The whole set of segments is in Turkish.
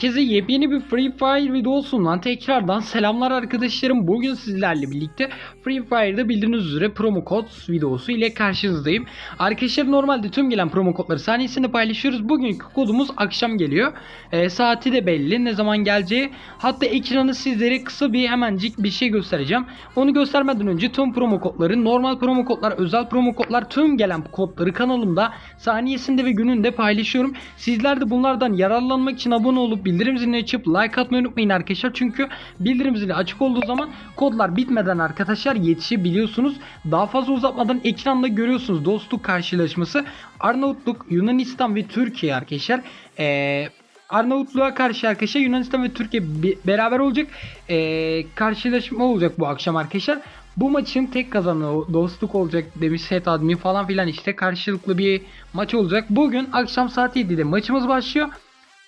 Herkese yepyeni bir Free Fire videosundan tekrardan selamlar arkadaşlarım. Bugün sizlerle birlikte Free Fire'da bildiğiniz üzere promo kod videosu ile karşınızdayım. Arkadaşlar normalde tüm gelen promo kodları saniyesinde paylaşıyoruz. Bugünkü kodumuz akşam geliyor. Ee, saati de belli ne zaman geleceği. Hatta ekranı sizlere kısa bir hemencik bir şey göstereceğim. Onu göstermeden önce tüm promo kodları, normal promo kodlar, özel promo kodlar tüm gelen kodları kanalımda saniyesinde ve gününde paylaşıyorum. Sizler de bunlardan yararlanmak için abone olup bildirim zilini açıp like atmayı unutmayın arkadaşlar. Çünkü bildirim zili açık olduğu zaman kodlar bitmeden arkadaşlar yetişebiliyorsunuz. Daha fazla uzatmadan ekranda görüyorsunuz dostluk karşılaşması. Arnavutluk, Yunanistan ve Türkiye arkadaşlar. Ee, Arnavutluğa karşı arkadaşlar Yunanistan ve Türkiye beraber olacak. Ee, karşılaşma olacak bu akşam arkadaşlar. Bu maçın tek kazananı dostluk olacak demiş set admin falan filan işte karşılıklı bir maç olacak. Bugün akşam saat 7'de maçımız başlıyor.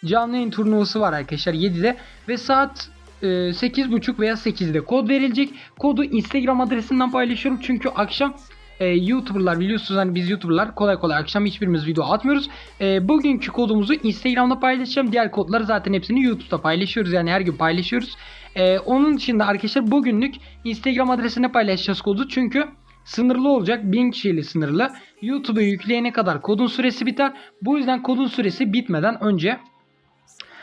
Canlı yayın turnuvası var arkadaşlar 7'de ve saat e, 8.30 veya 8'de kod verilecek. Kodu Instagram adresinden paylaşıyorum çünkü akşam e, YouTuber'lar biliyorsunuz hani biz YouTuber'lar kolay kolay akşam hiçbirimiz video atmıyoruz. E, bugünkü kodumuzu Instagram'da paylaşacağım. Diğer kodları zaten hepsini YouTube'da paylaşıyoruz yani her gün paylaşıyoruz. E, onun dışında arkadaşlar bugünlük Instagram adresine paylaşacağız kodu çünkü sınırlı olacak 1000 kişiyle sınırlı. YouTube'a yükleyene kadar kodun süresi biter. Bu yüzden kodun süresi bitmeden önce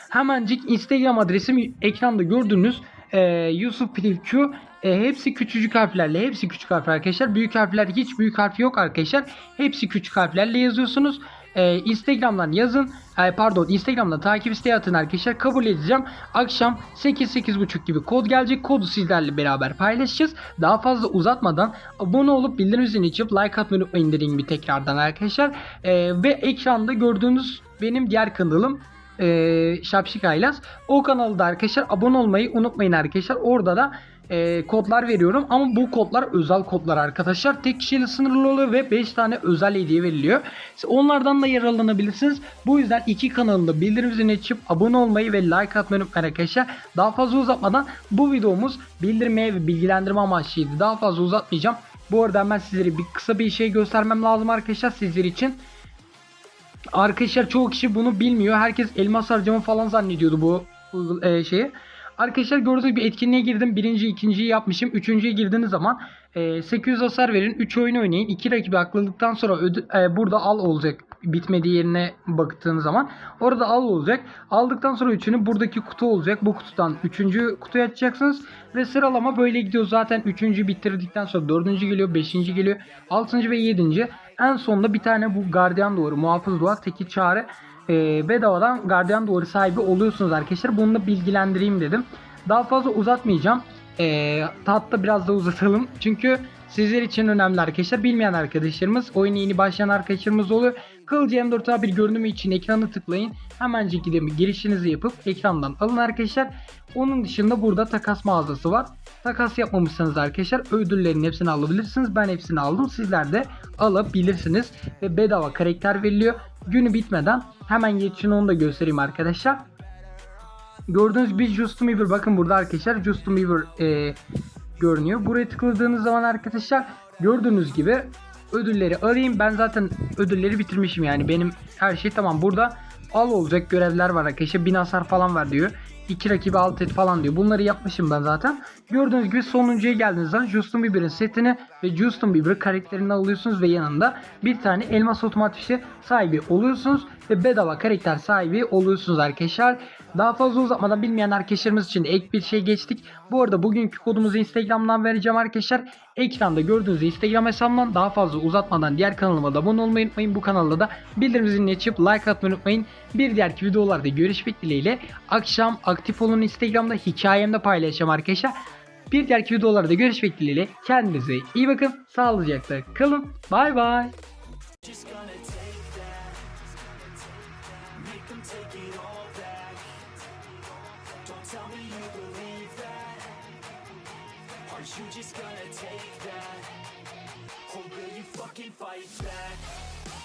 Hemencik Instagram adresim ekranda gördüğünüz e, Yusuf Pilil Q. E, hepsi küçücük harflerle hepsi küçük harfler arkadaşlar. Büyük harfler hiç büyük harf yok arkadaşlar. Hepsi küçük harflerle yazıyorsunuz. E, Instagram'dan yazın. E, pardon Instagram'dan takip isteği atın arkadaşlar. Kabul edeceğim. Akşam 8-8.30 gibi kod gelecek. Kodu sizlerle beraber paylaşacağız. Daha fazla uzatmadan abone olup bildirim zilini açıp like atmayı unutmayın dediğim gibi tekrardan arkadaşlar. E, ve ekranda gördüğünüz benim diğer kanalım e, Şapşik Aylaz. O kanalda arkadaşlar abone olmayı unutmayın arkadaşlar. Orada da e, kodlar veriyorum ama bu kodlar özel kodlar arkadaşlar. Tek kişiyle sınırlı oluyor ve 5 tane özel hediye veriliyor. Siz onlardan da yararlanabilirsiniz. Bu yüzden iki kanalında bildirim zilini açıp abone olmayı ve like atmayı unutmayın arkadaşlar. Daha fazla uzatmadan bu videomuz bildirmeye ve bilgilendirme amaçlıydı. Daha fazla uzatmayacağım. Bu arada hemen sizlere bir kısa bir şey göstermem lazım arkadaşlar sizler için. Arkadaşlar çoğu kişi bunu bilmiyor. Herkes elmas harcama falan zannediyordu bu e, şeyi. Arkadaşlar gördüğünüz bir etkinliğe girdim. Birinci, ikinciyi yapmışım. Üçüncüye girdiğiniz zaman e, 800 hasar verin. 3 oyun oynayın. 2 rakibi akladıktan sonra ödü- e, burada al olacak. Bitmediği yerine baktığınız zaman. Orada al olacak. Aldıktan sonra üçünü buradaki kutu olacak. Bu kutudan üçüncü kutuyu açacaksınız. Ve sıralama böyle gidiyor. Zaten üçüncü bitirdikten sonra dördüncü geliyor. Beşinci geliyor. Altıncı ve yedinci. En sonunda bir tane bu gardiyan duvarı, muhafız duvar, teki çare e, bedavadan gardiyan duvarı sahibi oluyorsunuz arkadaşlar. Bunu da bilgilendireyim dedim. Daha fazla uzatmayacağım. E, hatta biraz da uzatalım. Çünkü sizler için önemli arkadaşlar. Bilmeyen arkadaşlarımız, oyuna yeni başlayan arkadaşlarımız oluyor. Kılıcı M4A1 görünümü için ekranı tıklayın. Hemencik girişinizi yapıp ekrandan alın arkadaşlar. Onun dışında burada takas mağazası var. Takas yapmamışsanız arkadaşlar ödüllerin hepsini alabilirsiniz. Ben hepsini aldım. Sizler de alabilirsiniz. Ve bedava karakter veriliyor. Günü bitmeden hemen yetişin onu da göstereyim arkadaşlar. Gördüğünüz gibi Justin Bieber bakın burada arkadaşlar Justin Bieber e, görünüyor. Buraya tıkladığınız zaman arkadaşlar gördüğünüz gibi ödülleri arayayım. Ben zaten ödülleri bitirmişim yani benim her şey tamam. Burada al olacak görevler var arkadaşlar. Bin hasar falan var diyor. İki rakibi alt et falan diyor. Bunları yapmışım ben zaten. Gördüğünüz gibi sonuncuya geldiğiniz zaman Justin Bieber'ın setini ve Justin Bieber karakterini alıyorsunuz ve yanında bir tane elmas otomatik sahibi oluyorsunuz ve bedava karakter sahibi oluyorsunuz arkadaşlar. Daha fazla uzatmadan bilmeyen arkadaşlarımız için ek bir şey geçtik. Bu arada bugünkü kodumuzu Instagram'dan vereceğim arkadaşlar. Ekranda gördüğünüz Instagram hesabımdan daha fazla uzatmadan diğer kanalıma da abone olmayı unutmayın. Bu kanalda da bildirim zilini açıp like atmayı unutmayın. Bir diğerki videolarda görüşmek dileğiyle. Akşam aktif olun Instagram'da hikayemde paylaşacağım arkadaşlar. Bir diğerki videolarda görüşmek dileğiyle. Kendinize iyi bakın. Sağlıcakla kalın. Bay bay. You believe that. Are you just gonna take that? Or will you fucking fight back?